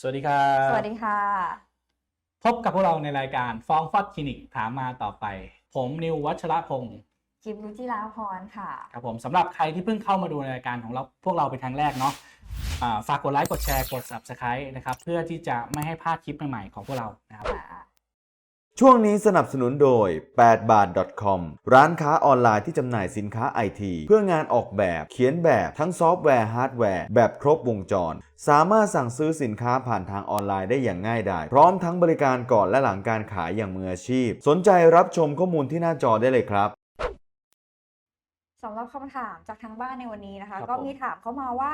สวัสดีครับสวัสดีค่ะ พบกับพวกเราในรายการฟ้องฟอดคลินิกถามมาต่อไป ผมนิววัชระพงศ์จิบรุจิราพรค่ะ ครับผมสำหรับใครที่เพิ่งเข้ามาดูในรายการของเราพวกเราเป็นครั้งแรกเนาะอ่าฝากกดไลค์กดแชร์กด subscribe นะครับ เพื่อที่จะไม่ให้พลาดคลิปใหม่ๆของพวกเรานะครับ ช่วงนี้สนับสนุนโดย 8 บาท .com ร้านค้าออนไลน์ที่จำหน่ายสินค้าไอทีเพื่องานออกแบบ เขียนแบบทั้งซอฟต์แวร์ฮาร์ดแวร์ แบบครบวงจร สามารถสั่งซื้อสินค้าผ่านทางออนไลน์ได้อย่างง่ายดาย พร้อมทั้งบริการก่อนและหลังการขายอย่างมืออาชีพ สนใจรับชมข้อมูลที่หน้าจอได้เลยครับสำหรับคำถามจากทางบ้านในวันนี้นะคะครับก็ผมมีถามเข้ามาว่า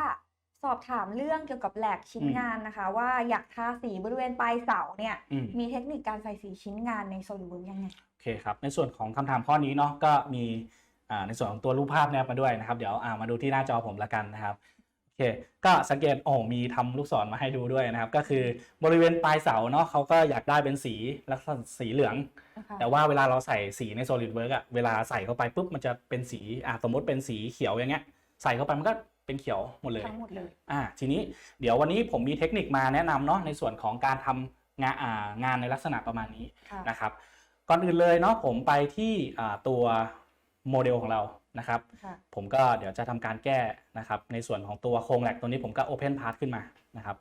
สอบถามเรื่องเกี่ยวกับแหลกชิ้นอืมงานนะคะ ว่าอยากทาสีบริเวณปลายเสาเนี่ยอืมมีเทคนิคการใส่สีชิ้นงานในโซลิดยังไงโอเคครับในส่วนของคำถามข้อนี้เนาะก็มีอ่าในส่วนของตัวรูปภาพแนบมาด้วยนะครับ เดี๋ยวอ่ามาดูที่หน้าจอผมละกันนะครับโอเคก็สังเกตโอ้มีทำลูกศรมาให้ดูด้วยนะครับ ก็คือบริเวณปลายเสาเนาะเขาก็อยากได้เป็นสีลักษณะสีเหลืองนะคะแต่ว่าเวลาเราใส่สีใน SolidWorks อะเวลาใส่เข้าไปปุ๊บมันจะเป็นสีอ่าสมมติเป็นสีเขียวอย่างเงี้ยใส่เข้าไปมันก็ เป็นเขียวหมดเลยทั้งหมดเลยอ่าทีนี้เดี๋ยววันนี้ผมมีเทคนิคมาแนะนำเนาะในส่วนของการทำงานอ่างานในลักษณะประมาณนี้ค่ะนะครับ ก่อนอื่นเลยเนาะผมไปที่อ่าตัวโมเดลของเรานะครับค่ะผมก็เดี๋ยวจะทำการแก้นะครับ ในส่วนของตัวโครงแหลกตัวนี้ผมก็ Open Part ขึ้นมานะครับ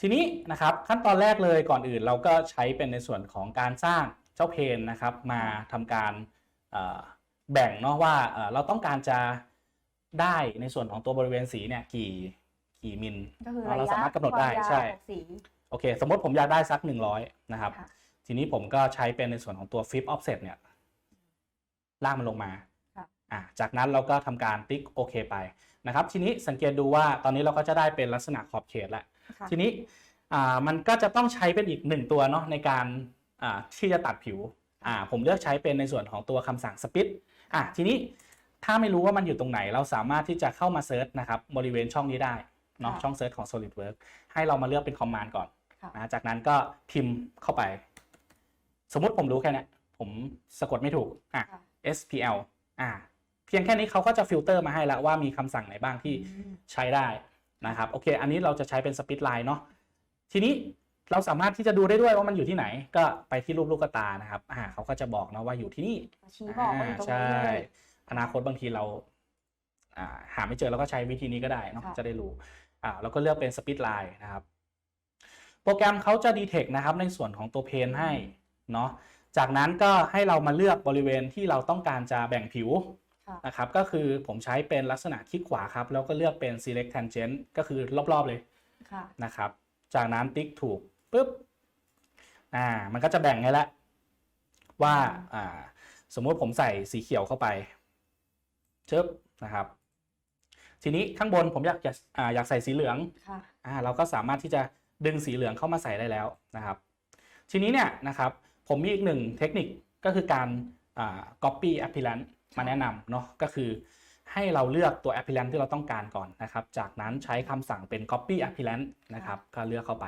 ทีนี้นะครับขั้นตอนแรกเลยก่อนอื่นเราก็ใช้เป็นในส่วนของการสร้างเจ้าเพนนะครับ มาทำการเอ่อ แบ่งเนาะว่าเอ่อเราต้องการจะได้ในส่วนของตัวบริเวณสีเนี่ยกี่กี่มิลก็คือเราระยะสามารถกำหนดได้ความยาวใช่ของสีโอเค สมมติผมอยากได้สัก 100 นะครับค่ะทีนี้ผมก็ใช้เป็นในส่วนของตัว flip offset เนี่ยลากมันลงมาค่ะอะจากนั้นเราก็ทำการติ๊กโอเคไปนะครับ ทีนี้สังเกตดูว่าตอนนี้เราก็จะได้เป็นลักษณะขอบเขตแล้วค่ะทีนี้อ่ามันก็จะต้องใช้เป็นอีกหนึ่งตัวเนาะในการอ่าที่จะตัดผิว อ่าผมเลือกใช้เป็นในส่วนของตัวคำสั่งสปิดอะทีนี้ถ้าไม่รู้ว่ามันอยู่ตรงไหน เราสามารถที่จะเข้ามาเซิร์ชนะครับบริเวณช่องนี้ได้เนาะค่ะช่องเซิร์ชของ SolidWorks ให้เรามาเลือกเป็นคอมมานด์ก่อนค่ะนะจากนั้นก็พิมพ์เข้าไป สมมุติผมรู้แค่เนี้ยผมสะกดไม่ถูกอะค่ะ SPL อ่าเพียงแค่นี้เขาก็จะฟิลเตอร์มาให้แล้วว่ามีคำสั่งไหนบ้างที่อืมใช้ได้นะครับโอเค อันนี้เราจะใช้เป็นสปิ t ไลน์เนาะทีนี้ เราสามารถที่จะดูได้ด้วยว่ามันอยู่ที่ไหน ก็ไปที่รูปลูกตานะครับอ่าเขาก็จะบอกนะว่าอยู่ที่นี่ชี้บอกว่าอยู่ตรงใช่นี้เลยอนาคตบางทีเราอ่าหาไม่เจอเราก็ใช้วิธีนี้ก็ได้เนาะค่ะ จะได้รู้อ่าเราก็เลือกเป็นสปิ t ไลน์นะครับ โปรแกรมเขาจะดีเทคนะครับในส่วนของตัวเพนให้เนาะจากนั้นก็ให้เรามาเลือกบริเวณที่เราต้องการจะแบ่งผิว ค่ะ นะครับก็คือผมใช้เป็นลักษณะคลิกขวาครับ แล้วก็เลือกเป็น select tangent ก็คือรอบ ๆ เลยค่ะ นะครับ จากนั้นติ๊กถูก ปุ๊บอ่ามันก็จะแบ่งให้แล้วว่าอ่า สมมุติผมใส่สีเขียวเข้าไปเชิบนะครับ ทีนี้ข้างบนผมอยากจะอ่าอยากใส่สีเหลืองค่ะอ่าเราก็สามารถที่จะดึงสีเหลืองเข้ามาใส่ได้แล้วนะครับ ทีนี้เนี่ยนะครับผมมีอีกหนึ่งเทคนิคก็คือการอ่า copy appearance มาแนะนำเนาะก็คือให้เราเลือกตัว appearance ที่เราต้องการก่อนนะครับ จากนั้นใช้คำสั่งเป็น copy appearance นะครับก็เลือกเข้าไป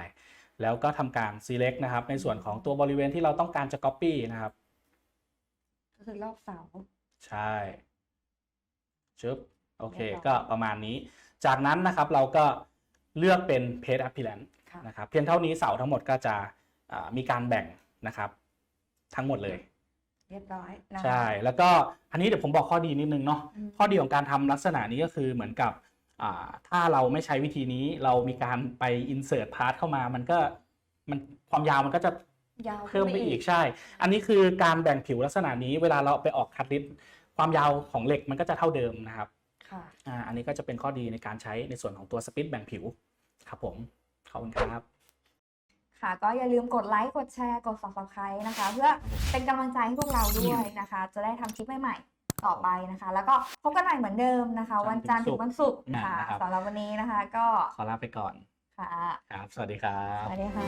แล้วก็ทำการ select นะครับ ในส่วนของตัวบริเวณที่เราต้องการจะ copy นะครับ ก็คือรอบเสาใช่ชึบโอเคเรียบร้อยก็ประมาณนี้ จากนั้นนะครับเราก็เลือกเป็น page appearance ค่ะนะครับเพียงเท่านี้เสาทั้งหมดก็จะอ่ามีการแบ่งนะครับ ทั้งหมดเลย เรียบร้อยนะคะใช่ แล้วก็อันนี้เดี๋ยวผมบอกข้อดีนิดนึงเนาะอืมข้อดีของการทำลักษณะนี้ก็คือเหมือนกับอ่า ถ้าเราไม่ใช้วิธีนี้เรามีการไป insert part เข้ามามันก็มันความยาวมันก็จะยาวเพิ่มไปอีกใช่ อันนี้คือการแบ่งผิวลักษณะนี้เวลาเราไปออกคัดลิสต์ความยาวของเหล็กมันก็จะเท่าเดิมนะครับค่ะอ่าอันนี้ก็จะเป็นข้อดีในการใช้ในส่วนของตัวสปิตแบ่งผิวครับผม ขอบคุณครับ ค่ะ ก็อย่าลืมกดไลค์ กดแชร์ กด subscribe นะคะ เพื่อเป็นกำลังใจให้พวกเราด้วยนะคะ จะได้ทำคลิปใหม่ๆ ต่อไปนะคะ แล้วก็พบกันใหม่เหมือนเดิมนะคะ วันจันทร์ถึงวันศุกร์ค่ะสำหรับวันนี้นะคะ ก็ขอลาไปก่อนค่ะครับ สวัสดีครับสวัสดีค่ะ